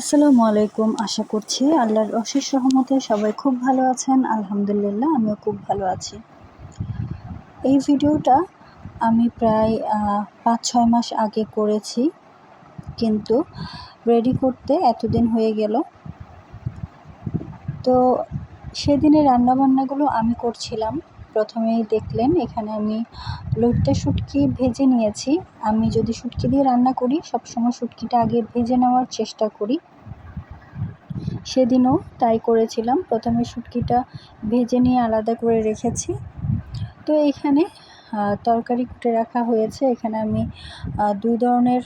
আসসালামু আলাইকুম। আশা করছি আল্লাহর অশেষ রহমতে সবাই খুব ভালো আছেন। আলহামদুলিল্লাহ, আমিও খুব ভালো আছি। এই ভিডিওটা আমি প্রায় পাঁচ, ছয় মাস আগে করেছি। কিন্তু রেডি করতে এতদিন হয়ে গেল। তো সেদিনের রান্নাবান্নাগুলো আমি করছিলাম। প্রথমেই দেখলেন, এখানে আমি লইট্টা শুটকি ভেজে নিয়েছি। আমি যদি শুটকি দিয়ে রান্না করি, সবসময় শুটকিটা আগে ভেজে নেওয়ার চেষ্টা করি। সেদিনও তাই করেছিলাম। প্রথমে শুটকিটা ভেজে নিয়ে আলাদা করে রেখেছি। তো এখানে তরকারি কুটে রাখা হয়েছে। এখানে আমি দুই ধরনের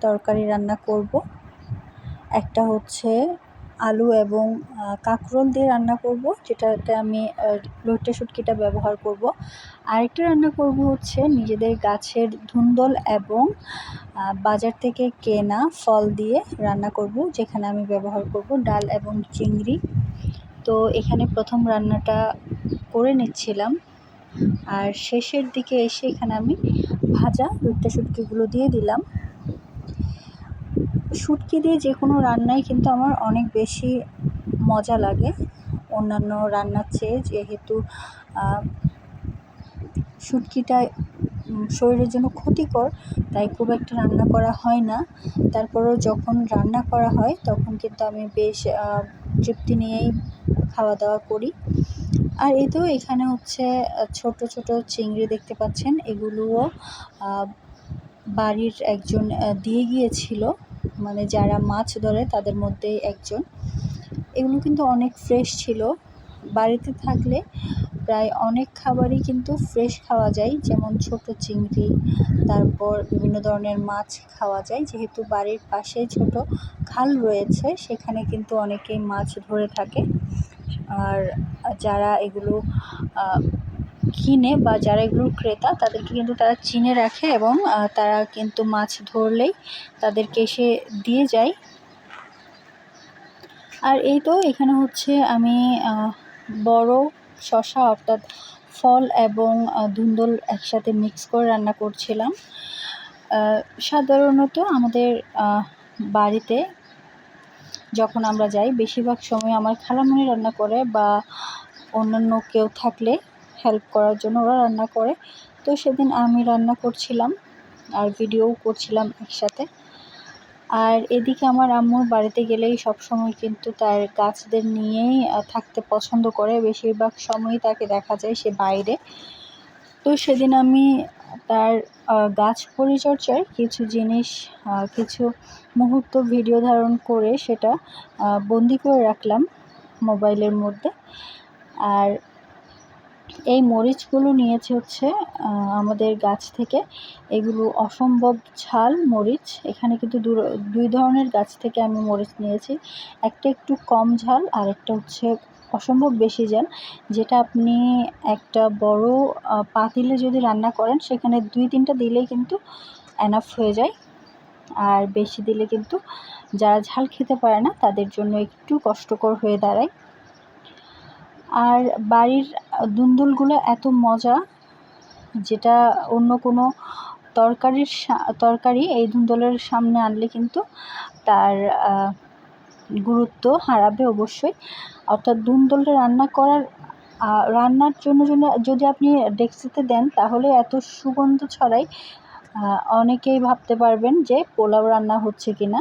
তরকারি রান্না করব। একটা হচ্ছে আলু এবং কাঁকরোল দিয়ে রান্না করব, যেটাতে আমি লইট্টা শুটকিটা ব্যবহার করব। আরেকটা রান্না করব হচ্ছে নিজেদের গাছের ধুন্দল এবং বাজার থেকে কেনা ফল দিয়ে রান্না করব, যেখানে আমি ব্যবহার করব ডাল এবং চিংড়ি। তো এখানে প্রথম রান্নাটা করে নিচ্ছিলাম। আর শেষের দিকে এসে এখানে আমি ভাজা লইট্টা শুটকিগুলো দিয়ে দিলাম। শুটকি দিয়ে যে কোনো রান্নাই কিন্তু আমার অনেক বেশি মজা লাগে। অন্যান্য রান্নার চেয়ে যেহেতু শুটকিটা শরীরের জন্য ক্ষতিকর, তাই খুব একটা রান্না করা হয় না। তারপরেও যখন রান্না করা হয়, তখন কিন্তু আমি বেশ তৃপ্তি নিয়েই খাওয়া দাওয়া করি। আর এই তো এখানে হচ্ছে ছোট ছোট চিংড়ি দেখতে পাচ্ছেন। এগুলোও বাড়ির একজন দিয়ে গিয়েছিল। মানে যারা মাছ ধরে তাদের মধ্যেই একজন। এগুলো কিন্তু অনেক ফ্রেশ ছিল। বাড়িতে থাকলে প্রায় অনেক খাবারই কিন্তু ফ্রেশ খাওয়া যায়, যেমন ছোট চিংড়ি, তারপর বিভিন্ন ধরনের মাছ খাওয়া যায়। যেহেতু বাড়ির পাশে ছোট খাল রয়েছে, সেখানে কিন্তু অনেকেই মাছ ধরে থাকে। আর যারা এগুলো কিনে বা যারা এগুলোর ক্রেতা, তাদেরকে কিন্তু তারা চিনে রাখে এবং তারা কিন্তু মাছ ধরলেই তাদেরকে এসে দিয়ে যায়। আর এই তো এখানে হচ্ছে আমি বড় শশা অর্থাৎ ফল এবং ধুন্দল একসাথে মিক্স করে রান্না করছিলাম। সাধারণত আমাদের বাড়িতে যখন আমরা যাই, বেশিরভাগ সময় আমার খালামণি রান্না করে বা অন্যান্য কেউ থাকলে হেল্প করার জন্য ওরা রান্না করে। তো সেদিন আমি রান্না করছিলাম আর ভিডিওও করছিলাম একসাথে। আর এদিকে আমার আম্মুর বাড়িতে গেলেই সবসময় কিন্তু তার গাছদের নিয়েই থাকতে পছন্দ করে। বেশিরভাগ সময়ই তাকে দেখা যায় সে বাইরে। তো সেদিন আমি তার গাছ পরিচর্যার কিছু জিনিস কিছু মুহূর্ত ভিডিও ধারণ করে সেটা বন্দি করে রাখলাম মোবাইলের মধ্যে। আর এই মরিচগুলো নিয়েছে হচ্ছে আমাদের গাছ থেকে। এগুলো অসম্ভব ঝাল মরিচ। এখানে কিন্তু দুই ধরনের গাছ থেকে আমি মরিচ নিয়েছি। একটা একটু কম ঝাল আর একটা হচ্ছে অসম্ভব বেশি ঝাল। যেটা আপনি একটা বড় পাতিলে যদি রান্না করেন, সেখানে দুই তিনটা দিলেই কিন্তু এনাফ হয়ে যায়। আর বেশি দিলে কিন্তু যারা ঝাল খেতে পারে না, তাদের জন্য একটু কষ্টকর হয়ে দাঁড়ায়। আর বাড়ির দুন্দুলগুলো এত মজা যেটা অন্য কোনো তরকারির তরকারি এই ধুন্দলের সামনে আনলে কিন্তু তার গুরুত্ব হারাবে অবশ্যই। অর্থাৎ ধুন্দলটা রান্না করার রান্নার জন্য জন্য যদি আপনি ডেক্সিতে দেন তাহলে এত সুগন্ধ ছড়ায় অনেকেই ভাবতে পারবেন যে পোলাও রান্না হচ্ছে কি না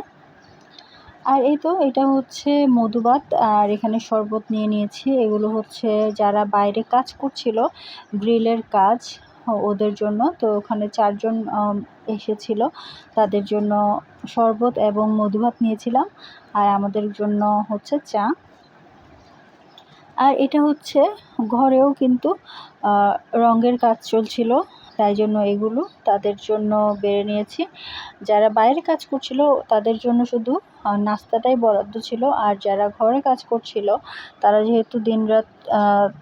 আর এই তো, এটা হচ্ছে মধুবাত, আর এখানে শরবত নিয়ে নিয়েছি। এগুলো হচ্ছে যারা বাইরে কাজ করছিল, গ্রিলের কাজ ওদের জন্য। তো ওখানে চারজন এসেছিল। তাদের জন্য শরবত এবং মধুভাত নিয়েছিলাম। আর আমাদের জন্য হচ্ছে চা। আর এটা হচ্ছে ঘরেও কিন্তু রঙের কাজ চলছিল। তাই জন্য এগুলো তাদের জন্য বেড়ে নিয়েছি। যারা বাইরে কাজ করছিল, তাদের জন্য শুধু নাস্তাটাই বরাদ্দ ছিল। আর যারা ঘরে কাজ করছিল, তারা যেহেতু দিনরাত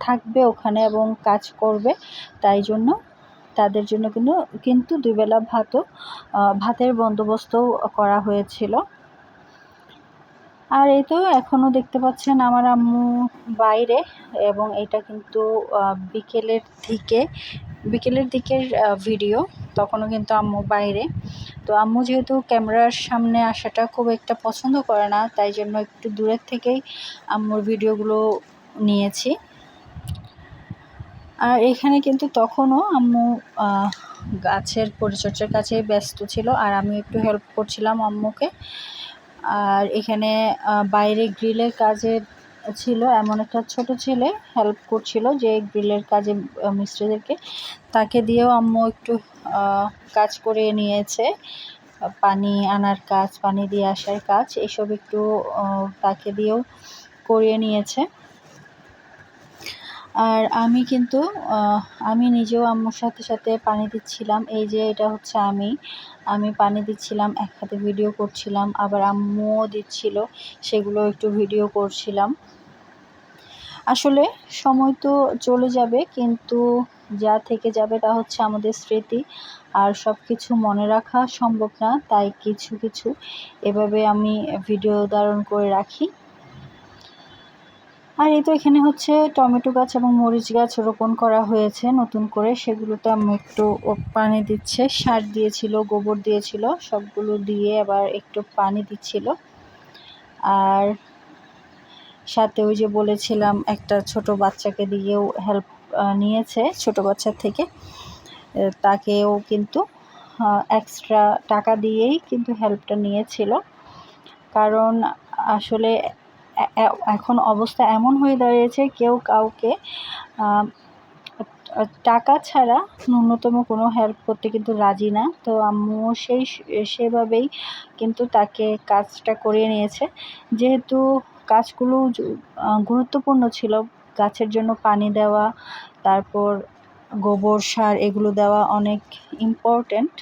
থাকবে ওখানে এবং কাজ করবে, তাই জন্য তাদের জন্য কিন্তু কিন্তু দুবেলা ভাতও ভাতের বন্দোবস্তও করা হয়েছিল। আর এই তো এখনও দেখতে পাচ্ছেন আমার আম্মু বাইরে এবং এটা কিন্তু বিকেলের দিকে বিকেলের দিকের ভিডিও তখনও কিন্তু আম্মু বাইরে। তো আম্মু যেহেতু ক্যামেরার সামনে আসাটা খুব একটা পছন্দ করে না, তাই জন্য একটু দূরের থেকেই আম্মুর ভিডিওগুলো নিয়েছি। আর এখানে কিন্তু তখনও আম্মু গাছের পরিচর্যার কাছে ব্যস্ত ছিল, আর আমি একটু হেল্প করছিলাম আম্মুকে। আর এখানে বাইরে গ্রিলের কাজে ছিল, এমন একটা ছোট ছেলে হেল্প করছিল যে গ্রিলের কাজে মিস্ত্রিদেরকে। তাকে দিয়েও আম্মু একটু কাজ করে নিয়েছে। পানি আনার কাজ, পানি দিয়ে আসার কাজ, এসব একটু তাকে দিয়েও করিয়ে নিয়েছে। আর আমি কিন্তু আমি নিজেও আম্মুর সাথে সাথে পানি দিচ্ছিলাম। এই যে এটা হচ্ছে আমি। আমি পানি দিচ্ছিলাম এক হাতে ভিডিও করছিলাম, আবার আম্মুও দিচ্ছিল, সেগুলো একটু ভিডিও করছিলাম। আসলে সময় তো চলে যাবে, কিন্তু যা থেকে যাবে তা হচ্ছে আমাদের স্মৃতি। আর সব কিছু মনে রাখা সম্ভব না, তাই কিছু কিছু এভাবে আমি ভিডিও ধারণ করে রাখি। আর এই তো এখানে হচ্ছে টমেটো গাছ এবং মরিচ গাছ রোপণ করা হয়েছে নতুন করে। সেগুলোতে আমি একটু পানি দিচ্ছে, সার দিয়েছিল, গোবর দিয়েছিল, সবগুলো দিয়ে আবার একটু পানি দিচ্ছিল। আর সাথে ওই যে বলেছিলাম, একটা ছোট বাচ্চাকে দিয়েও হেল্প নিয়েছে, ছোট বাচ্চার থেকে। তাকেও কিন্তু এক্সট্রা টাকা দিয়েই কিন্তু হেল্পটা নিয়েছিল। কারণ আসলে এখন অবস্থা এমন হয়ে দাঁড়িয়েছে, কেউ কাউকে টাকা ছাড়া ন্যূনতম কোনো হেল্প করতে কিন্তু রাজি না। তো আম্মু সেই, সেভাবেই কিন্তু তাকে কাজটা করিয়ে নিয়েছে। যেহেতু কাজগুলো গুরুত্বপূর্ণ ছিল। গাছের জন্য পানি দেওয়া, তারপর গোবর সার এগুলো দেওয়া অনেক ইম্পর্ট্যান্ট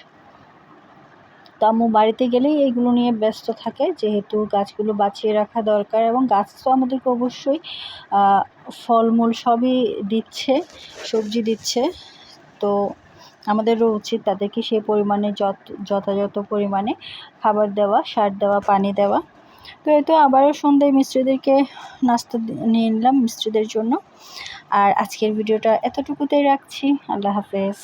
তো আম্মু বাড়িতে গেলেই এইগুলো নিয়ে ব্যস্ত থাকে, যেহেতু গাছগুলো বাঁচিয়ে রাখা দরকার এবং গাছ তো আমাদেরকে অবশ্যই ফলমূল সবই দিচ্ছে, সবজি দিচ্ছে। তো আমাদেরও উচিত তাদেরকে সেই পরিমাণে যথাযথ পরিমাণে খাবার দেওয়া, সার দেওয়া, পানি দেওয়া। তো এই তো আবারও সন্ধ্যায় মিস্ত্রিদেরকে নাস্তা নিয়ে নিলাম মিস্ত্রিদের জন্য। আর আজকের ভিডিওটা এতটুকুতেই রাখছি। আল্লাহ হাফেজ।